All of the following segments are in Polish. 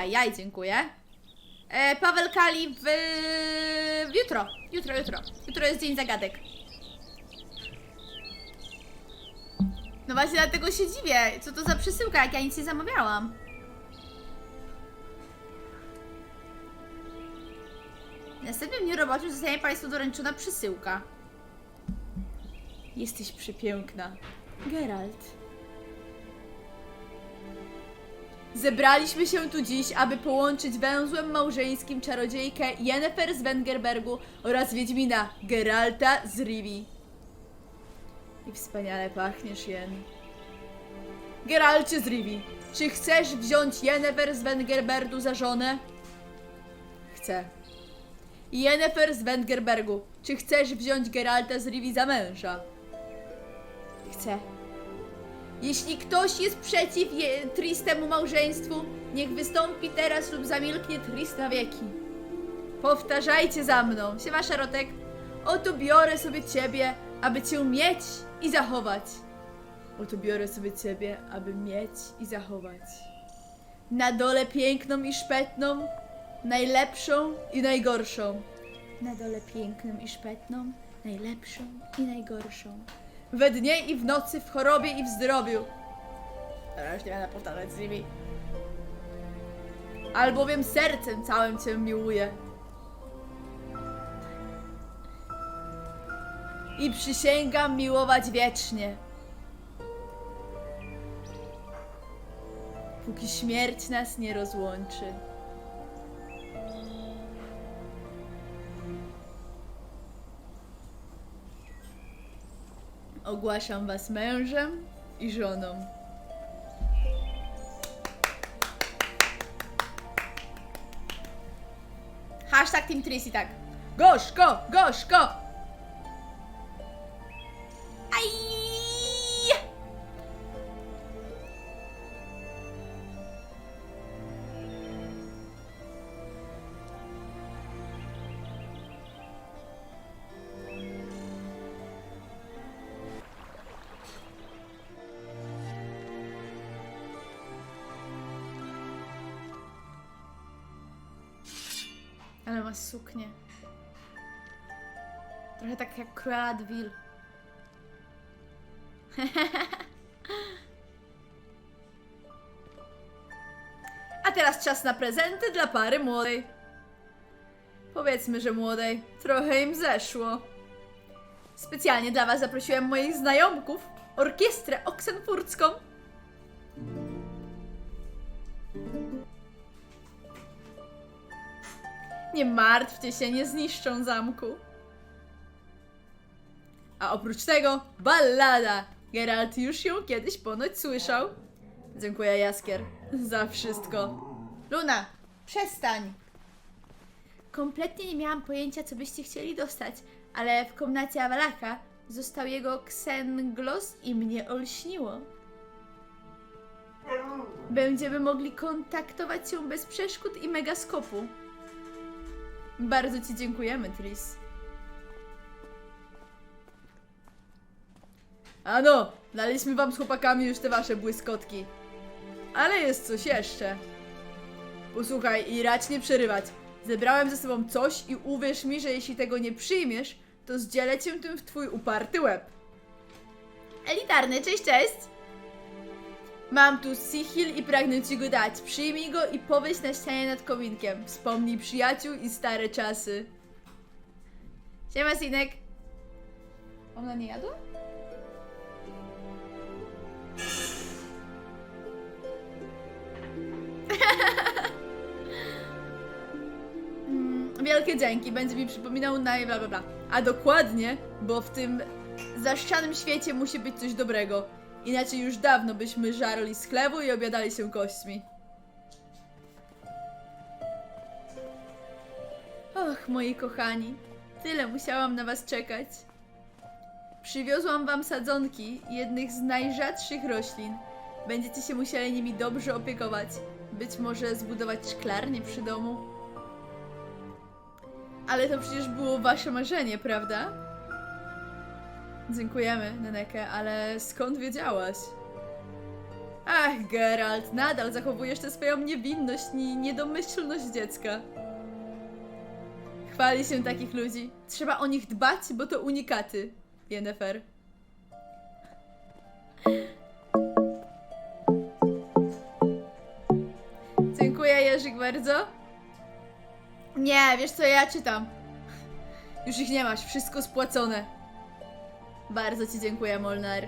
Ajajaj, dziękuję. E, Paweł Kali w... w jutro. Jutro, jutro. Jutro jest dzień zagadek. No właśnie dlatego się dziwię. Co to za przesyłka, jak ja nic nie zamawiałam? W następnym dniu roboczym zostanie Państwu doręczona przesyłka. Jesteś przepiękna. Geralt. Zebraliśmy się tu dziś, aby połączyć węzłem małżeńskim czarodziejkę Yennefer z Wengerbergu oraz Wiedźmina Geralta z Rivi. I wspaniale pachniesz, Jen. Geralcie z Rivi, czy chcesz wziąć Yennefer z Wengerbergu za żonę? Chcę. Yennefer z Wengerbergu, czy chcesz wziąć Geralta z Rivi za męża? Chcę. Jeśli ktoś jest przeciw je, Tristemu małżeństwu, niech wystąpi teraz lub zamilknie Trist na wieki. Powtarzajcie za mną. Siema, Szarotek. Oto biorę sobie ciebie, aby cię mieć i zachować. Oto biorę sobie ciebie, aby mieć i zachować. Na dole piękną i szpetną, najlepszą i najgorszą. Na dole piękną i szpetną, najlepszą i najgorszą. We dnie i w nocy, w chorobie i w zdrowiu. Teraz już nie będę powtarzać z nimi. Albowiem sercem całym Cię miłuję. I przysięgam miłować wiecznie. Póki śmierć nas nie rozłączy. Ogłaszam was mężem i żoną. Hashtag Team Tracy, tak. Gorzko, gorzko! Ale ma suknię. Trochę tak jak Vil. A teraz czas na prezenty dla pary młodej. Powiedzmy, że młodej. Trochę im zeszło. Specjalnie dla was zaprosiłem moich znajomków, orkiestrę oksenfurcką. Nie martwcie się, nie zniszczą zamku. A oprócz tego ballada. Geralt już ją kiedyś ponoć słyszał. Dziękuję Jaskier za wszystko. Luna, przestań. Kompletnie nie miałam pojęcia, co byście chcieli dostać, ale w komnacie Awalaka został jego ksenglos i mnie olśniło. Będziemy mogli kontaktować się bez przeszkód i megaskopu. Bardzo Ci dziękujemy, Tris. Ano, daliśmy Wam z chłopakami już te Wasze błyskotki. Ale jest coś jeszcze. Posłuchaj i racz nie przerywać. Zebrałem ze sobą coś i uwierz mi, że jeśli tego nie przyjmiesz, to zdzielę cię tym w twój uparty łeb. Elitarny, cześć, cześć! Mam tu Sihil i pragnę ci go dać. Przyjmij go i powiedz na ścianie nad kominkiem. Wspomnij przyjaciół i stare czasy. Siema, Sinek. Ona nie jadła? Mm, Wielkie dzięki, będzie mi przypominał na bla bla bla. A dokładnie, bo w tym zaszczanym świecie musi być coś dobrego. Inaczej już dawno byśmy żarli z chlewu i obiadali się kośćmi. Och, moi kochani, tyle musiałam na was czekać. Przywiozłam wam sadzonki jednych z najrzadszych roślin. Będziecie się musieli nimi dobrze opiekować. Być może zbudować szklarnię przy domu. Ale to przecież było wasze marzenie, prawda? Dziękujemy, Neneke, ale skąd wiedziałaś? Ach, Geralt, nadal zachowujesz tę swoją niewinność i niedomyślność dziecka. Chwali się takich ludzi. Trzeba o nich dbać, bo to unikaty. Yennefer. Dziękuję, Jerzyk, bardzo. Nie, wiesz co, ja czytam. Już ich nie masz, wszystko spłacone. Bardzo ci dziękuję, Molnar.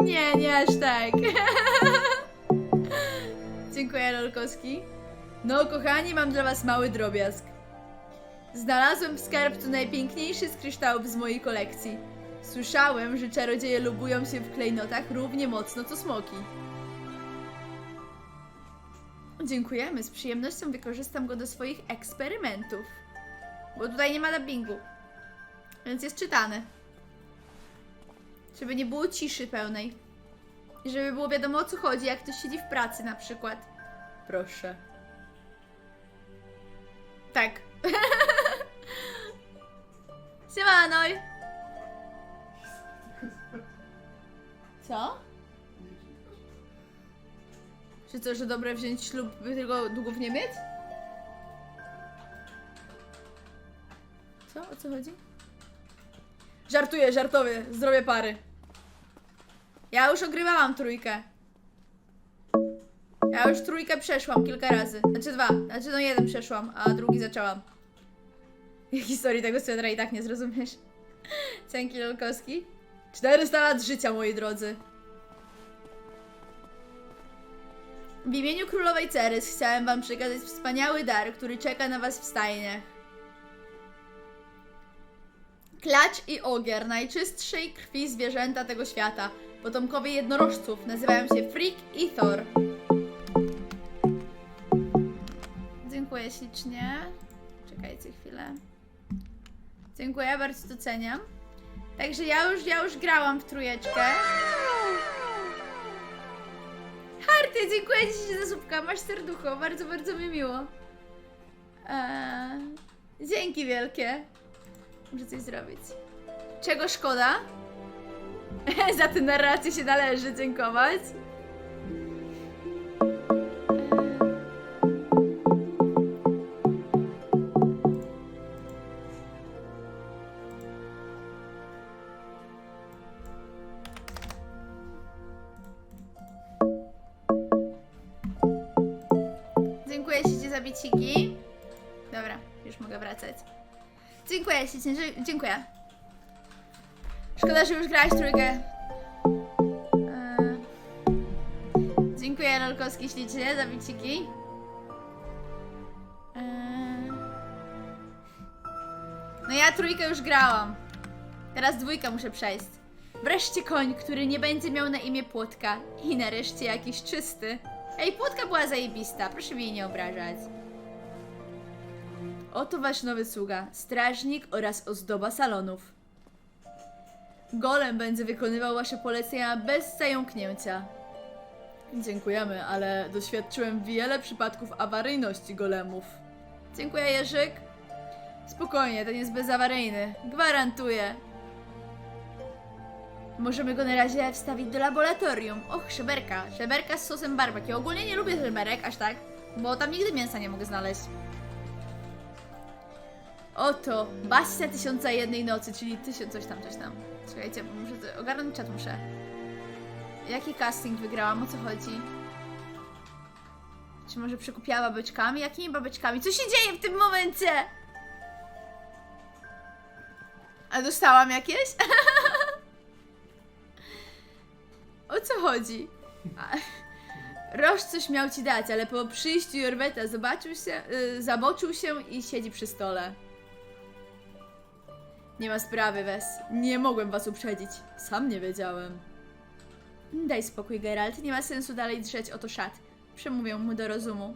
Nie, nie aż tak. dziękuję, Lolkowski. No, kochani, mam dla was mały drobiazg. Znalazłem w skarbcu najpiękniejszy z kryształów z mojej kolekcji. Słyszałem, że czarodzieje lubują się w klejnotach równie mocno co smoki. Dziękujemy, z przyjemnością wykorzystam go do swoich eksperymentów. Bo tutaj nie ma dubbingu. Więc jest czytany. Żeby nie było ciszy pełnej. I żeby było wiadomo o co chodzi, jak ktoś siedzi w pracy na przykład. Proszę. Tak. Siemanoj! Co? Czy to, że dobre wziąć ślub, by tylko długo w nie mieć? Co? O co chodzi? Żartuję, żartowie, zrobię pary. Ja już ogrywałam trójkę. Ja już trójkę przeszłam kilka razy. Znaczy dwa. Znaczy no jeden przeszłam, a drugi zaczęłam. Historii tego swetra i tak nie zrozumiesz. Dzięki Lolkowski. 400 lat życia, moi drodzy. W imieniu królowej Cerys chciałem wam przekazać wspaniały dar, który czeka na was w stajniach. Klacz i ogier, najczystszej krwi zwierzęta tego świata. Potomkowie jednorożców nazywają się Freak i Thor. Dziękuję ślicznie. Czekajcie chwilę. Dziękuję, bardzo doceniam. Także ja już, ja już grałam w trójeczkę. Harty, dziękuję Ci za słupka, masz serducho, bardzo, bardzo mi miło. Eee, dzięki wielkie. Muszę coś zrobić. Czego szkoda? za tę narrację się należy dziękować. Dziękuję Ci za biciki. Dobra, już mogę wracać. Dziękuję Ci, dzie- dziękuję. Szkoda, że już grałaś trójkę. Eee, Dziękuję Rolkowski ślicznie za biciki. Eee, No ja trójkę już grałam. Teraz dwójkę muszę przejść. Wreszcie koń, który nie będzie miał na imię Płotka. I nareszcie jakiś czysty. Ej, Płotka była zajebista, proszę jej nie obrażać. Oto wasz nowy sługa, strażnik oraz ozdoba salonów. Golem będzie wykonywał wasze polecenia bez zająknięcia. Dziękujemy, ale doświadczyłem wiele przypadków awaryjności golemów. Dziękuję, Jerzyk. Spokojnie, ten jest bezawaryjny. Gwarantuję. Możemy go na razie wstawić do laboratorium. Och, szeberka. Szeberka z sosem barbecue. Ogólnie nie lubię szeberek, aż tak, bo tam nigdy mięsa nie mogę znaleźć. Oto, Bastia Tysiąca Jednej Nocy, czyli tysiąc coś tam, coś tam. Czekajcie, bo muszę to, ogarnąć czat muszę. Jaki casting wygrałam? O co chodzi? Czy może przekupiała babeczkami? Jakimi babeczkami? Co się dzieje w tym momencie? A dostałam jakieś? o co chodzi? A, Roż coś miał ci dać, ale po przyjściu Jorweta zobaczył się, y, zaboczył się i siedzi przy stole. Nie ma sprawy, Wes. Nie mogłem was uprzedzić. Sam nie wiedziałem. Daj spokój, Geralt. Nie ma sensu dalej drzeć o to szat. Przemówię mu do rozumu.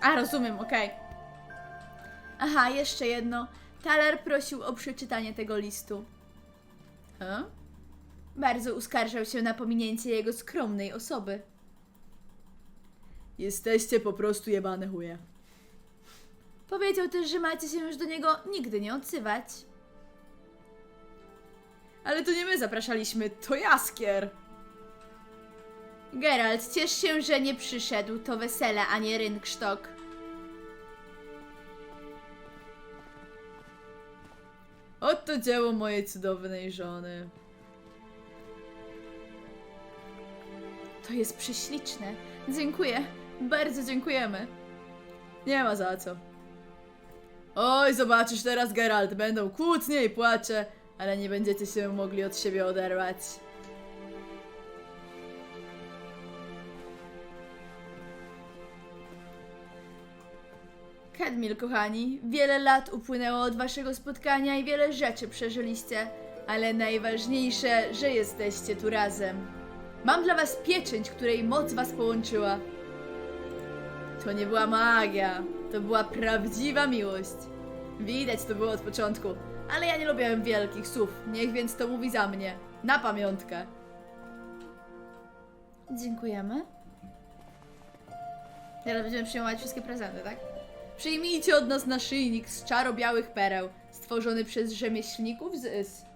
A, rozumiem, okej. Aha, jeszcze jedno. Taler prosił o przeczytanie tego listu. A? Bardzo uskarżał się na pominięcie jego skromnej osoby. Jesteście po prostu jebane chuje. Powiedział też, że macie się już do niego nigdy nie odzywać. Ale to nie my zapraszaliśmy, to Jaskier. Geralt, ciesz się, że nie przyszedł. To wesele, a nie rynksztok. Oto dzieło mojej cudownej żony. To jest prześliczne. Dziękuję. Bardzo dziękujemy. Nie ma za co. Oj, zobaczysz teraz, Geralt. Będą kłótnie i płacze, ale nie będziecie się mogli od siebie oderwać. Kedmil, kochani, wiele lat upłynęło od waszego spotkania i wiele rzeczy przeżyliście, ale najważniejsze, że jesteście tu razem. Mam dla was pieczęć, której moc was połączyła. To nie była magia, to była prawdziwa miłość. Widać to było od początku, ale ja nie lubię wielkich słów, niech więc to mówi za mnie. Na pamiątkę. Dziękujemy. Teraz będziemy przyjmować wszystkie prezenty, tak? Przyjmijcie od nas naszyjnik z czaro-białych pereł, stworzony przez rzemieślników z Is.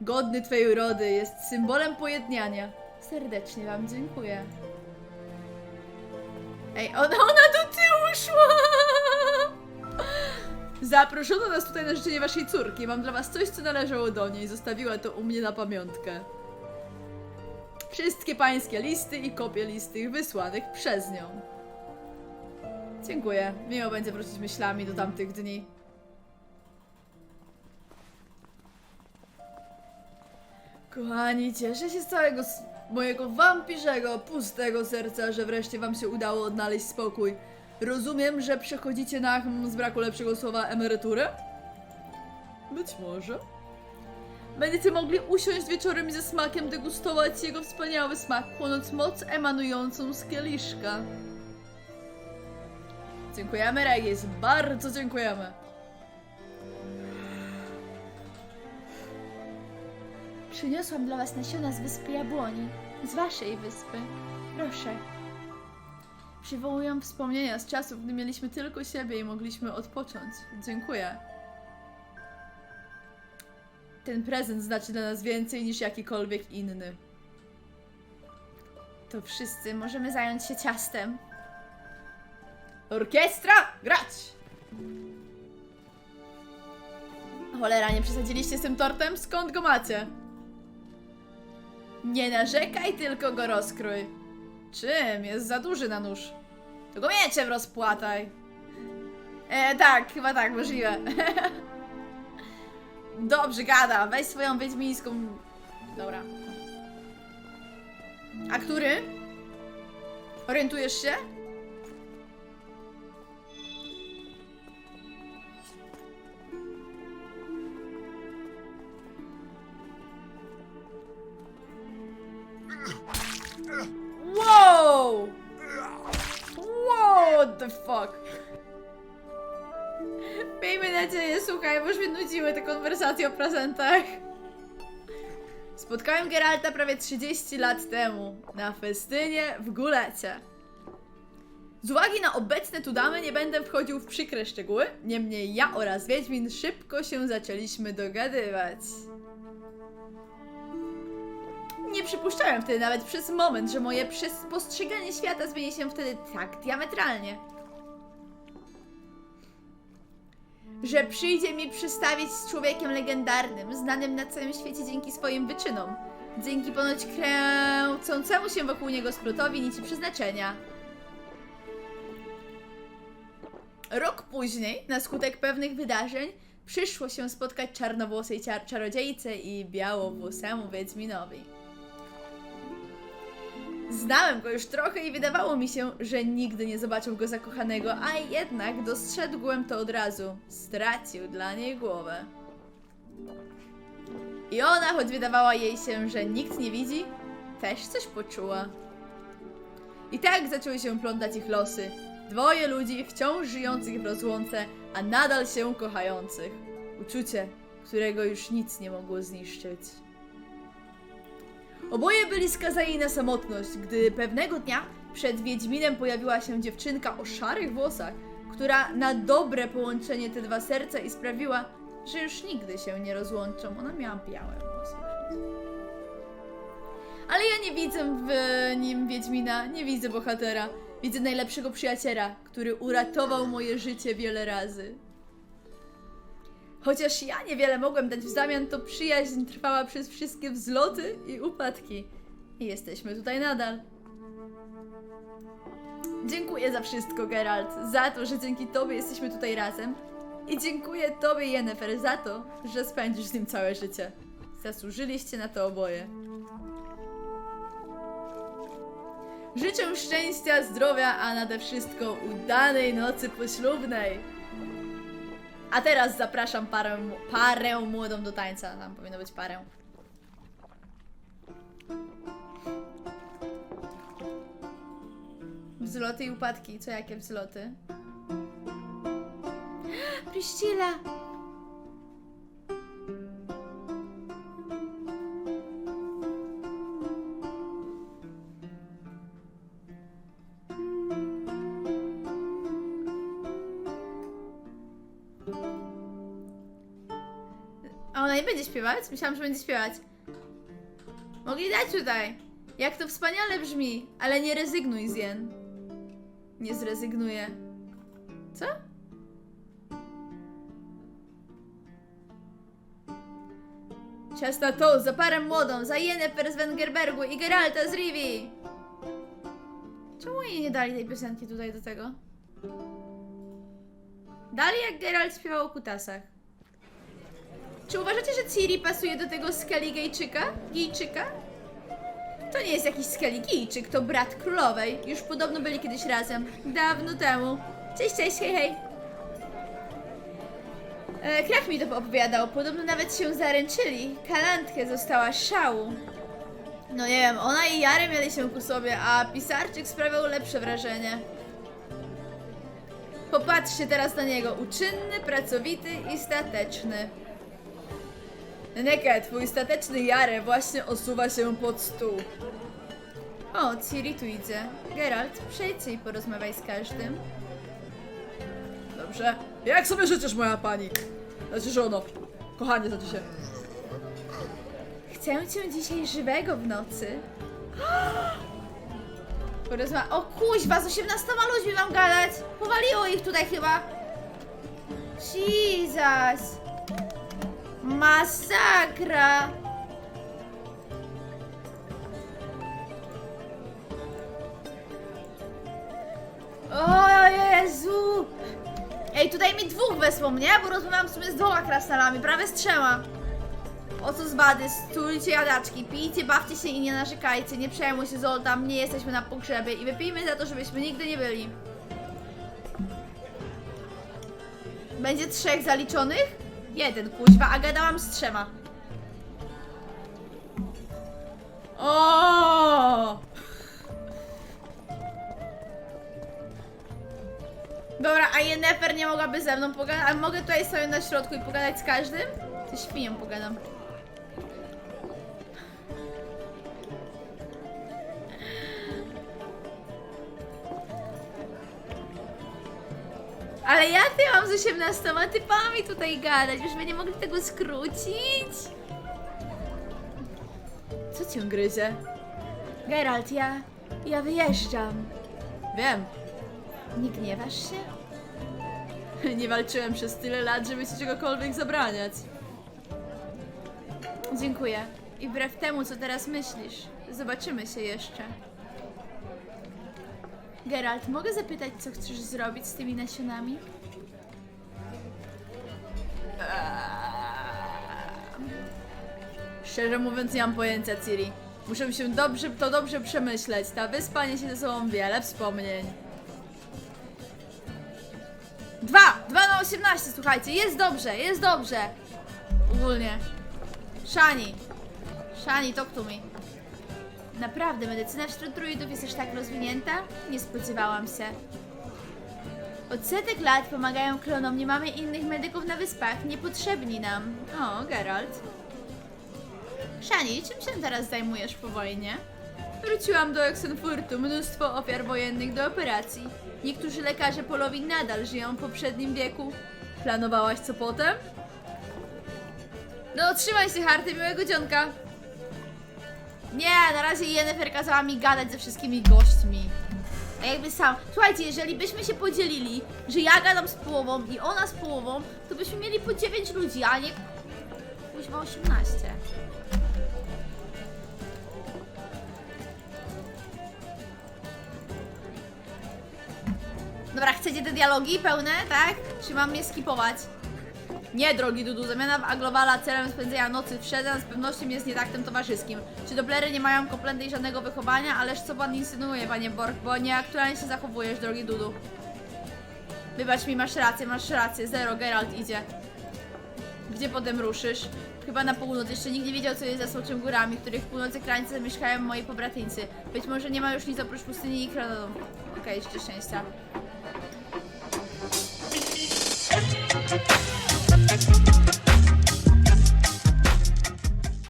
Godny Twej urody, jest symbolem pojednania. Serdecznie Wam dziękuję. Ej, ona, ona do tyłu szła! Zaproszono nas tutaj na życzenie Waszej córki. Mam dla Was coś, co należało do niej. Zostawiła to u mnie na pamiątkę. Wszystkie pańskie listy i kopie listy wysłanych przez nią. Dziękuję. Miło będzie wrócić myślami do tamtych dni. Kochani, cieszę się z całego mojego wampirzego, pustego serca, że wreszcie wam się udało odnaleźć spokój. Rozumiem, że przechodzicie na, z braku lepszego słowa, emeryturę? Być może. Będziecie mogli usiąść wieczorem i ze smakiem degustować jego wspaniały smak, chłonąc moc emanującą z kieliszka. Dziękujemy, Regis. Bardzo dziękujemy. Przyniosłam dla was nasiona z wyspy Jabłoni. Z waszej wyspy. Proszę. Przywołują wspomnienia z czasów, gdy mieliśmy tylko siebie i mogliśmy odpocząć. Dziękuję. Ten prezent znaczy dla nas więcej niż jakikolwiek inny. To wszyscy możemy zająć się ciastem. Orkiestra, grać! Cholera, nie przesadziliście z tym tortem? Skąd go macie? Nie narzekaj, tylko go rozkrój. Czym? Jest za duży na nóż. To go mieczem rozpłataj. E, tak, chyba tak, możliwe. Dobrze, gada. Weź swoją wiedźmińską... Dobra. A który? Orientujesz się? Bo już mnie nudziły te konwersacje o prezentach. Spotkałem Geralta prawie 30 lat temu na festynie w Gulecie. Z uwagi na obecne tu damy nie będę wchodził w przykre szczegóły, niemniej ja oraz Wiedźmin szybko się zaczęliśmy dogadywać. Nie przypuszczałem wtedy nawet przez moment, że moje postrzeganie świata zmieni się wtedy tak diametralnie. Że przyjdzie mi przystawić z człowiekiem legendarnym, znanym na całym świecie dzięki swoim wyczynom. Dzięki ponoć kręcącemu się wokół niego splutowi nici przeznaczenia. Rok później, na skutek pewnych wydarzeń, przyszło się spotkać czarnowłosej ciar- czarodziejce i białowłosemu Wiedźminowi. Znałem go już trochę i wydawało mi się, że nigdy nie zobaczył go zakochanego, a jednak dostrzegłem to od razu. Stracił dla niej głowę. I ona, choć wydawała jej się, że nikt nie widzi, też coś poczuła. I tak zaczęły się plątać ich losy. Dwoje ludzi wciąż żyjących w rozłące, a nadal się kochających. Uczucie, którego już nic nie mogło zniszczyć. Oboje byli skazani na samotność, gdy pewnego dnia przed Wiedźminem pojawiła się dziewczynka o szarych włosach, która na dobre połączenie te dwa serca i sprawiła, że już nigdy się nie rozłączą. Ona miała białe włosy. Ale ja nie widzę w nim Wiedźmina, nie widzę bohatera. Widzę najlepszego przyjaciela, który uratował moje życie wiele razy. Chociaż ja niewiele mogłem dać w zamian, to przyjaźń trwała przez wszystkie wzloty i upadki. I jesteśmy tutaj nadal. Dziękuję za wszystko, Geralt. Za to, że dzięki Tobie jesteśmy tutaj razem. I dziękuję Tobie, Yennefer, za to, że spędzisz z nim całe życie. Zasłużyliście na to oboje. Życzę szczęścia, zdrowia, a nade wszystko udanej nocy poślubnej. A teraz zapraszam parę, parę młodą do tańca. Tam powinno być parę. Wzloty i upadki. Co jakie wzloty? Priscilla! Śpiewać? Myślałam, że będzie śpiewać. Mogli dać tutaj. Jak to wspaniale brzmi, ale nie rezygnuj, Zien. Nie zrezygnuję. Co? Czas na to, za parę młodą, za Yennefer z Wengerbergu i Geralta z Rivi. Czemu jej nie dali tej piosenki tutaj do tego? Dali jak Geralt śpiewał o kutasach. Czy uważacie, że Ciri pasuje do tego Skelligejczyka? Gijczyka? To nie jest jakiś Skelligijczyk, to brat królowej. Już podobno byli kiedyś razem. Dawno temu. Cześć, cześć, hej, hej. E, mi to opowiadał. Podobno nawet się zaręczyli. Kalantkę została szału. No nie wiem, ona i Jary mieli się ku sobie, a pisarczyk sprawiał lepsze wrażenie. Popatrzcie teraz na niego. Uczynny, pracowity i stateczny. Neke, twój stateczny Jarę właśnie osuwa się pod stół. O, Ciri tu idzie. Geralt, przejdźcie i porozmawiaj z każdym. Dobrze. Jak sobie życzysz, moja pani? Znaczy żono. Kochanie, znaczy się. Chcę cię dzisiaj żywego w nocy. Porozma... O kuźwa, z 18 ludźmi mam gadać! Powaliło ich tutaj chyba. Jesus! Masakra! O Jezu! Ej, tutaj mi dwóch wesło mnie, bo rozmawiam w sumie z dwoma krasnalami, prawie z trzema. O co z bady, stulcie jadaczki, pijcie, bawcie się i nie narzekajcie, nie przejmuj się Zoltan, nie jesteśmy na pogrzebie i wypijmy za to, żebyśmy nigdy nie byli. Będzie trzech zaliczonych? Jeden, kuźwa, a gadałam z trzema. O! Dobra, a Yennefer nie mogłaby ze mną pogadać, a mogę tutaj sobie na środku i pogadać z każdym? Ze świnią pogadam. Ale jak ty mam z 18 typami tutaj gadać? Już by nie mogli tego skrócić? Co cię gryzie? Geralt, ja... ja wyjeżdżam. Wiem. Nie gniewasz się? Nie walczyłem przez tyle lat, żeby ci czegokolwiek zabraniać. Dziękuję. I wbrew temu, co teraz myślisz, zobaczymy się jeszcze. Geralt, mogę zapytać, co chcesz zrobić z tymi nasionami? Szczerze mówiąc, nie mam pojęcia, Ciri. Muszę się dobrze, to dobrze przemyśleć. Ta wyspa niesie ze sobą wiele wspomnień. Dwa! Dwa na 18, słuchajcie, jest dobrze, jest dobrze. Ogólnie. Szani. Szani, talk to me. Naprawdę, medycyna wśród druidów jest aż tak rozwinięta? Nie spodziewałam się. Od setek lat pomagają klonom, nie mamy innych medyków na wyspach, niepotrzebni nam. O, Geralt. Szani, czym się teraz zajmujesz po wojnie? Wróciłam do Oxenfurtu, mnóstwo ofiar wojennych do operacji. Niektórzy lekarze polowi nadal żyją w poprzednim wieku. Planowałaś co potem? No, trzymaj się, Harty, miłego dzionka. Nie, na razie Yennefer kazała mi gadać ze wszystkimi gośćmi. A jakby sam. Słuchajcie, jeżeli byśmy się podzielili, że ja gadam z połową i ona z połową, to byśmy mieli po 9 ludzi, a nie kuźwa 18. Dobra, chcecie te dialogi pełne, tak? Czy mam je skipować? Nie, drogi Dudu, zamiana w Aglowala celem spędzenia nocy w Szedan z pewnością jest nietaktem towarzyskim. Czy Doblery nie mają kompletnej żadnego wychowania? Ależ co pan insynuuje, panie Borg, bo nieaktualnie się zachowujesz, drogi Dudu. Wybacz mi, masz rację, masz rację, zero, Geralt idzie. Gdzie potem ruszysz? Chyba na północ. Jeszcze nikt nie wiedział, co jest za Smoczym Górami, których w północy krańce zamieszkają moi pobratyńcy. Być może nie ma już nic oprócz pustyni i Krononu. Okej, jeszcze szczęścia.